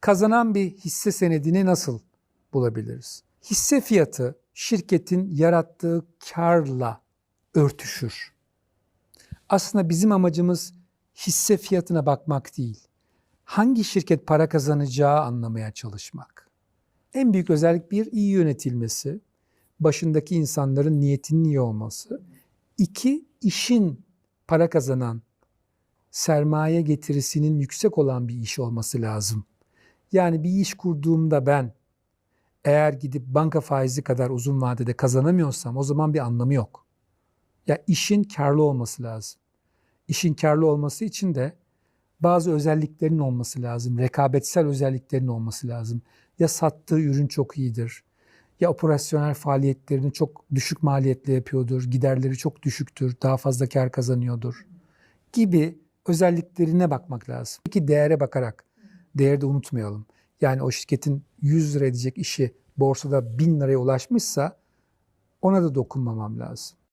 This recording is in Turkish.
Kazanan bir hisse senedini nasıl bulabiliriz? Hisse fiyatı şirketin yarattığı karla örtüşür. Aslında bizim amacımız hisse fiyatına bakmak değil. Hangi şirket para kazanacağı anlamaya çalışmak. En büyük özellik bir iyi yönetilmesi, başındaki insanların niyetinin iyi olması. İki, işin para kazanan, sermaye getirisinin yüksek olan bir iş olması lazım. Yani bir iş kurduğumda ben eğer gidip banka faizi kadar uzun vadede kazanamıyorsam o zaman bir anlamı yok. Ya işin karlı olması lazım. İşin karlı olması için de bazı özelliklerin olması lazım. Rekabetsel özelliklerin olması lazım. Ya sattığı ürün çok iyidir. Ya operasyonel faaliyetlerini çok düşük maliyetle yapıyordur. Giderleri çok düşüktür. Daha fazla kar kazanıyordur. Gibi özelliklerine bakmak lazım. Peki değere bakarak, değeri de unutmayalım. Yani o şirketin 100 lira edecek işi borsada 1000 liraya ulaşmışsa ona da dokunmamam lazım.